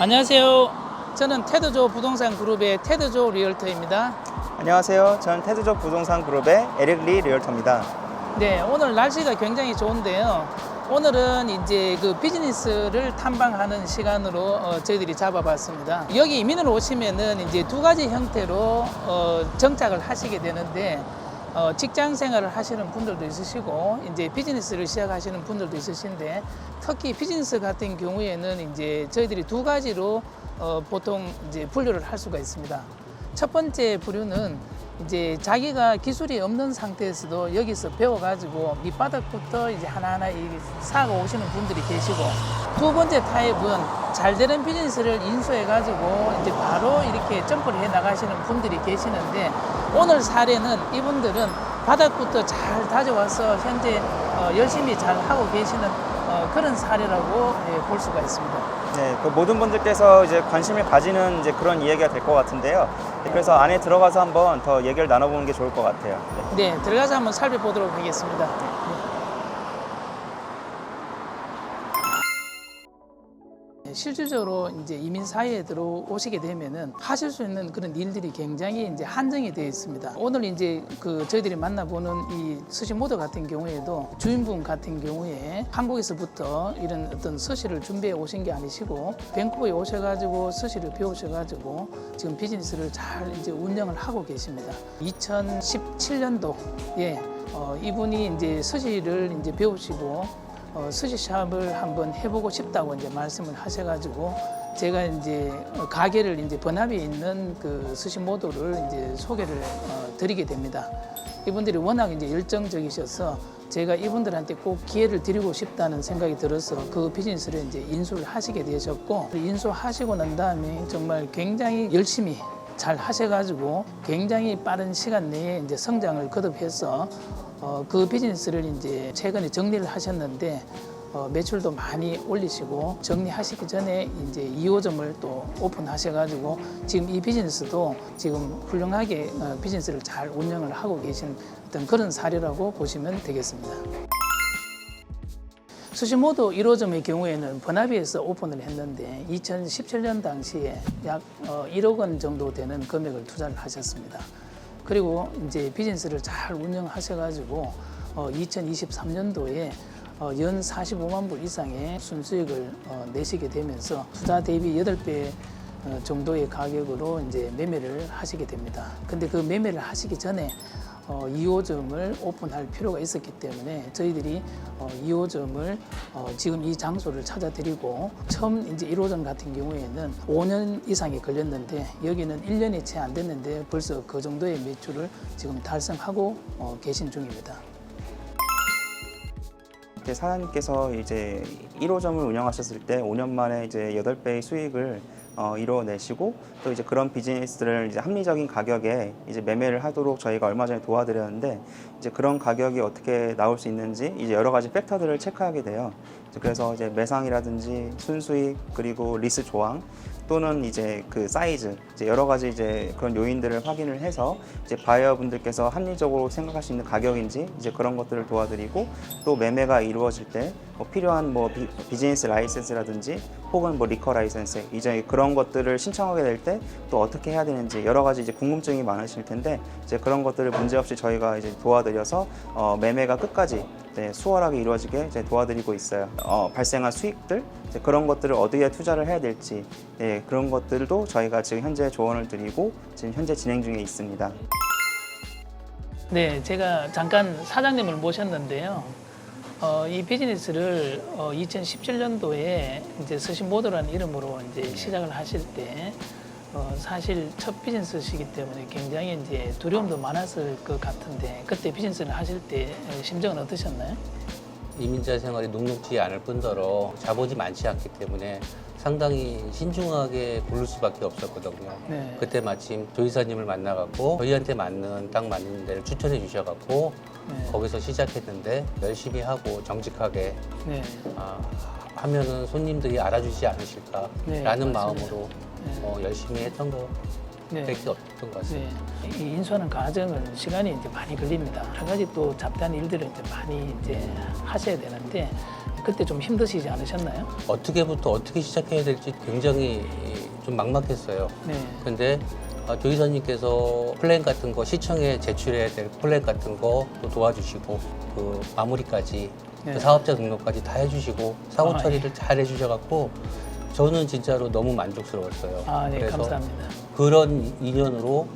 안녕하세요. 저는 테드조 부동산 그룹의 테드조 리얼터입니다. 안녕하세요. 저는 테드족 부동산 그룹의 에릭 리 리얼터입니다. 네, 오늘 날씨가 굉장히 좋은데요. 오늘은 이제 그 비즈니스를 탐방하는 시간으로 어, 저희들이 잡아봤습니다. 여기 이민으로 오시면은 이제 두 가지 형태로 어, 정착을 하시게 되는데 어, 직장 생활을 하시는 분들도 있으시고 이제 비즈니스를 시작하시는 분들도 있으신데 특히 비즈니스 같은 경우에는 이제 저희들이 두 가지로 어, 보통 이제 분류를 할 수가 있습니다. 첫 번째 부류는 이제 자기가 기술이 없는 상태에서도 여기서 배워가지고 밑바닥부터 이제 하나하나 이 쌓아 오시는 분들이 계시고 두 번째 타입은 잘 되는 비즈니스를 인수해가지고 이제 바로 이렇게 점프를 해 나가시는 분들이 계시는데 오늘 사례는 이분들은 바닥부터 잘 다져와서 현재 어, 열심히 잘 하고 계시는 어, 그런 사례라고 예, 볼 수가 있습니다. 네, 그 모든 분들께서 이제 관심을 가지는 이제 그런 이야기가 될 것 같은데요. 그래서 안에 들어가서 한번 더 얘기를 나눠보는 게 좋을 것 같아요. 네. 네, 들어가서 한번 살펴보도록 하겠습니다. 실질적으로 이제 이민 사회에 들어오시게 되면은 하실 수 있는 그런 일들이 굉장히 이제 한정이 되어 있습니다. 오늘 이제 그 저희들이 만나보는 이 스시 모드 같은 경우에도 주인분 같은 경우에 한국에서부터 이런 어떤 스시를 준비해 오신 게 아니시고 밴쿠버에 오셔가지고 스시를 배우셔가지고 지금 비즈니스를 잘 이제 운영을 하고 계십니다. 2017년도에 어, 이분이 이제 스시를 이제 배우시고 어, 스시샵을 한번 해보고 싶다고 이제 말씀을 하셔가지고 제가 이제 어, 가게를 이제 번합에 있는 그 스시 모도를 이제 소개를 어, 드리게 됩니다. 이분들이 워낙 이제 열정적이셔서 제가 이분들한테 꼭 기회를 드리고 싶다는 생각이 들어서 그 비즈니스를 이제 인수를 하시게 되셨고 인수하시고 난 다음에 정말 굉장히 열심히 잘 하셔가지고 굉장히 빠른 시간 내에 이제 성장을 거듭해서 어, 그 비즈니스를 이제 최근에 정리를 하셨는데 어, 매출도 많이 올리시고 정리하시기 전에 이제 2호점을 또 오픈하셔가지고 지금 이 비즈니스도 지금 훌륭하게 어, 비즈니스를 잘 운영을 하고 계신 어떤 그런 사례라고 보시면 되겠습니다. 수시모도 1호점의 경우에는 번화비에서 오픈을 했는데 2017년 당시에 약 어, 1억 원 정도 되는 금액을 투자를 하셨습니다. 그리고 이제 비즈니스를 잘 운영하셔가지고 어, 2023년도에 어, 연 45만 불 이상의 순수익을 어, 내시게 되면서 투자 대비 8배 어, 정도의 가격으로 이제 매매를 하시게 됩니다. 근데 그 매매를 하시기 전에 어, 2호점을 오픈할 필요가 있었기 때문에 저희들이 어, 2호점을 어, 지금 이 장소를 찾아드리고 처음 이제 1호점 같은 경우에는 5년 이상이 걸렸는데 여기는 1년이 채 안 됐는데 벌써 그 정도의 매출을 지금 달성하고 어, 계신 중입니다. 사장님께서 이제 1호점을 운영하셨을 때 5년 만에 이제 8배의 수익을 어, 이뤄내시고 또 이제 그런 비즈니스들을 이제 합리적인 가격에 이제 매매를 하도록 저희가 얼마 전에 도와드렸는데 이제 그런 가격이 어떻게 나올 수 있는지 이제 여러 가지 팩터들을 체크하게 돼요. 그래서 이제 매상이라든지 순수익 그리고 리스 조항 또는 이제 그 사이즈 이제 여러 가지 이제 그런 요인들을 확인을 해서 이제 바이어분들께서 합리적으로 생각할 수 있는 가격인지 이제 그런 것들을 도와드리고 또 매매가 이루어질 때 뭐 필요한 뭐 비, 비즈니스 라이센스라든지 혹은 뭐 리커 라이센스 이제 그런 것들을 신청하게 될 때 또 어떻게 해야 되는지 여러 가지 이제 궁금증이 많으실 텐데 이제 그런 것들을 문제없이 저희가 이제 도와드 려서 어, 매매가 끝까지 네, 수월하게 이루어지게 이제 도와드리고 있어요. 어, 발생한 수익들 그런 것들을 어디에 투자를 해야 될지 네, 그런 것들도 저희가 지금 현재 조언을 드리고 지금 현재 진행 중에 있습니다. 네, 제가 잠깐 사장님을 모셨는데요. 어, 이 비즈니스를 어, 2017년도에 이제 스시 모드라는 이름으로 이제 시작을 하실 때 어, 사실 첫 비즈니스시기 때문에 굉장히 이제 두려움도 많았을 것 같은데 그때 비즈니스를 하실 때 심정은 어떠셨나요? 이민자 생활이 녹록지 않을 뿐더러 자본이 많지 않기 때문에 상당히 신중하게 고를 수밖에 없었거든요. 네. 그때 마침 조이사님을 만나갖고 저희한테 맞는 딱 맞는 데를 추천해 주셔갖고 네. 거기서 시작했는데 열심히 하고 정직하게 네. 아, 하면은 손님들이 알아주지 않으실까라는 네. 마음으로 네. 어, 열심히 했던 거 네. 밖에 없던 것 같습니다. 네. 이 인수하는 과정은 시간이 이제 많이 걸립니다. 한 가지 또 잡다한 일들을 이제 많이 이제 하셔야 되는데 그때 좀 힘드시지 않으셨나요? 어떻게부터 어떻게 시작해야 될지 굉장히 좀 막막했어요. 네. 근데 어, 조이사님께서 플랜 같은 거 시청에 제출해야 될 플랜 같은 거또 도와주시고 그 마무리까지 네. 그 사업자 등록까지 다 해주시고 사고 아, 처리를 잘 해주셔갖고 저는 진짜로 너무 만족스러웠어요. 아, 네, 그래서 감사합니다. 그런 인연으로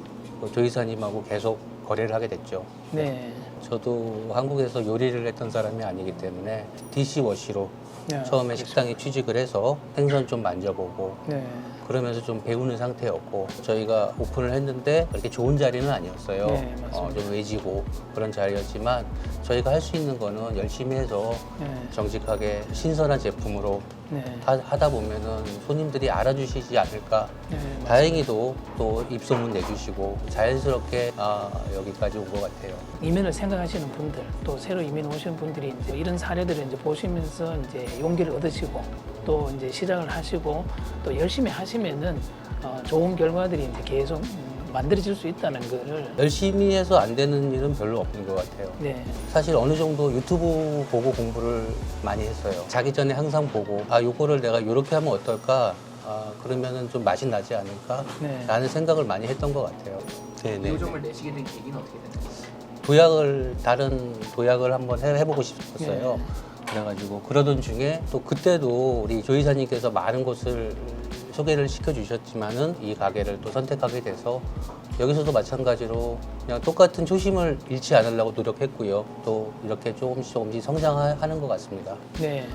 그 조이사님하고 계속 거래를 하게 됐죠. 네. 저도 한국에서 요리를 했던 사람이 아니기 때문에 디시워시로 네, 처음에 그렇죠. 식당에 취직을 해서 생선 좀 만져보고 네. 그러면서 좀 배우는 상태였고 저희가 오픈을 했는데 그렇게 좋은 자리는 아니었어요. 네, 맞습니다. 어, 좀 외지고 그런 자리였지만 저희가 할 수 있는 거는 열심히 해서 네. 정직하게 신선한 제품으로 네. 하, 하다 보면은 손님들이 알아주시지 않을까. 네. 다행히도 또 입소문 내주시고 자연스럽게 아, 여기까지 온 것 같아요. 이민을 생각하시는 분들 또 새로 이민 오시는 분들이 이제 이런 사례들을 이제 보시면서 이제 용기를 얻으시고 또 이제 시작을 하시고 또 열심히 하시면은 어, 좋은 결과들이 이제 계속 음, 만들어질 수 있다는 거를 열심히 해서 안 되는 일은 별로 없는 것 같아요. 네. 사실 어느 정도 유튜브 보고 공부를 많이 했어요. 자기 전에 항상 보고 아 요거를 내가 요렇게 하면 어떨까? 아 그러면은 좀 맛이 나지 않을까? 네. 라는 생각을 많이 했던 것 같아요. 네네. 요점을 내시게 된 계기는 어떻게 됐나요? 도약을 다른 도약을 한번 해, 해보고 싶었어요. 네. 그래가지고 그러던 중에 또 그때도 우리 조이사님께서 많은 곳을 소개를 시켜주셨지만은 이 가게를 또 선택하게 돼서 여기서도 마찬가지로 그냥 똑같은 초심을 잃지 않으려고 노력했고요. 또 이렇게 조금씩 조금씩 성장하는 것 같습니다. 네.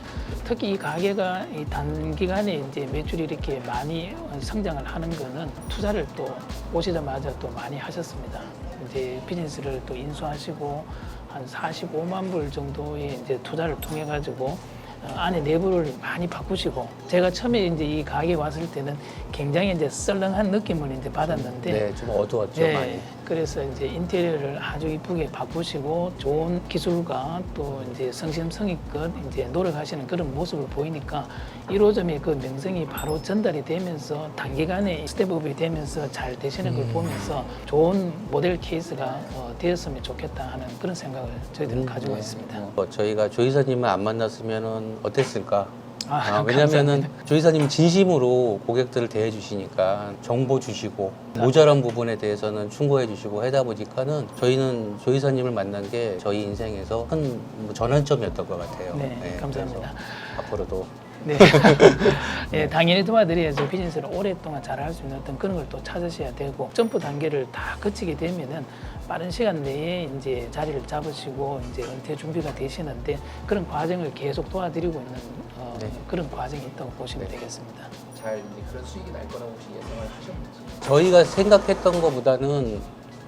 특히 이 가게가 이 단기간에 이제 매출이 이렇게 많이 성장을 하는 거는 투자를 또 오시자마자 또 많이 하셨습니다. 이제 비즈니스를 또 인수하시고 한 45만 불 정도의 이제 투자를 통해 가지고 어, 안에 내부를 많이 바꾸시고 제가 처음에 이제 이 가게 왔을 때는 굉장히 이제 썰렁한 느낌을 이제 받았는데 네, 좀 어두웠죠 네, 많이. 그래서 이제 인테리어를 아주 이쁘게 바꾸시고 좋은 기술과 또 이제 성심성의껏 이제 노력하시는 그런 모습을 보이니까 1호점의 그 명성이 바로 전달이 되면서 단기간에 스텝업이 되면서 잘 되시는 음. 걸 보면서 좋은 모델 케이스가 어, 되었으면 좋겠다 하는 그런 생각을 저희들은 음, 가지고 네. 있습니다. 뭐 저희가 조이사님을 안 만났으면은 어땠을까? 아, 아, 왜냐면은 감사합니다. 조이사님은 진심으로 고객들을 대해 주시니까 정보 주시고 모자란 부분에 대해서는 충고해 주시고 하다 보니까는 저희는 조이사님을 만난 게 저희 인생에서 큰뭐 전환점이었던 것 같아요. 네, 감사합니다. 그래서 앞으로도 네. 예, 당연히 도와드려야죠. 비즈니스를 오랫동안 잘 할 수 있는 어떤 그런 걸 또 찾으셔야 되고 점프 단계를 다 거치게 되면은 빠른 시간 내에 이제 자리를 잡으시고 이제 은퇴 준비가 되시는데 그런 과정을 계속 도와드리고 있는 어, 네. 그런 과정이 있다고 보시면 되겠습니다. 잘 이제 그런 수익이 날 거라고 혹시 예상을 하셨는지 저희가 생각했던 것보다는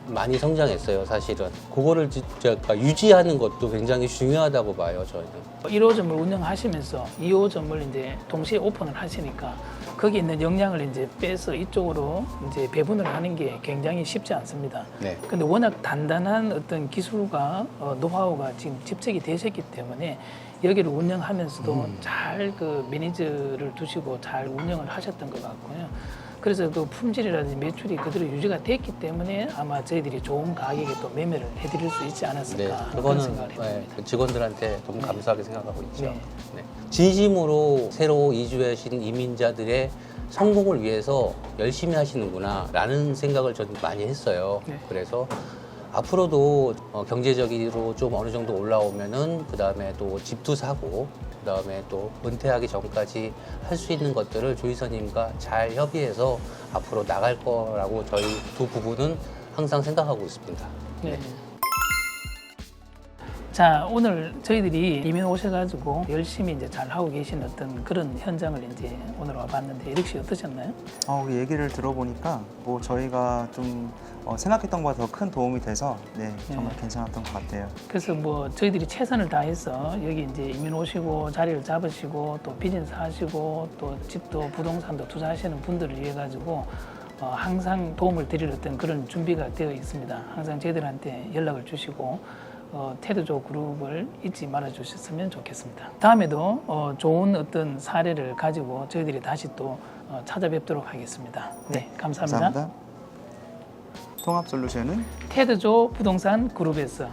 많이 성장했어요, 사실은. 그거를 유지하는 것도 굉장히 중요하다고 봐요, 저는. 1호점을 운영하시면서 2호점을 이제 동시에 오픈을 하시니까 거기 있는 역량을 이제 빼서 이쪽으로 이제 배분을 하는 게 굉장히 쉽지 않습니다. 네. 근데 워낙 단단한 어떤 기술과 어, 노하우가 지금 집적이 되셨기 때문에 여기를 운영하면서도 잘 그 매니저를 두시고 잘 운영을 하셨던 것 같고요. 그래서 그 품질이라든지 매출이 그대로 유지가 됐기 때문에 아마 저희들이 좋은 가격에 또 매매를 해드릴 수 있지 않았을까 네, 그런 그거는 생각을 해봅니다. 네, 그 직원들한테 너무 감사하게 생각하고 있죠. 네. 네. 진심으로 새로 이주하신 이민자들의 성공을 위해서 열심히 하시는구나라는 생각을 저는 많이 했어요. 네. 그래서 앞으로도 어, 경제적으로 좀 어느 정도 올라오면은 그 다음에 또 집도 사고 그 다음에 또 은퇴하기 전까지 할 수 있는 것들을 조이사님과 잘 협의해서 앞으로 나갈 거라고 저희 두 부부는 항상 생각하고 있습니다. 네. 자 오늘 저희들이 이민 오셔가지고 열심히 이제 잘 하고 계신 어떤 그런 현장을 이제 오늘 와봤는데 이렇게 어떠셨나요? 어, 그 얘기를 들어보니까 뭐 저희가 좀 어, 생각했던 것보다 더 큰 도움이 돼서 네, 정말 괜찮았던 것 같아요. 그래서 뭐 저희들이 최선을 다해서 여기 이제 이민 오시고 자리를 잡으시고 또 비즈니스 하시고 또 집도 부동산도 투자하시는 분들을 위해 가지고 어, 항상 도움을 어떤 그런 준비가 되어 있습니다. 항상 저희들한테 연락을 주시고 어, 테드조 그룹을 잊지 말아 주셨으면 좋겠습니다. 다음에도 어, 좋은 어떤 사례를 가지고 저희들이 다시 또 어, 찾아뵙도록 하겠습니다. 네, 감사합니다. 감사합니다. 통합 솔루션은 테드조 부동산 그룹에서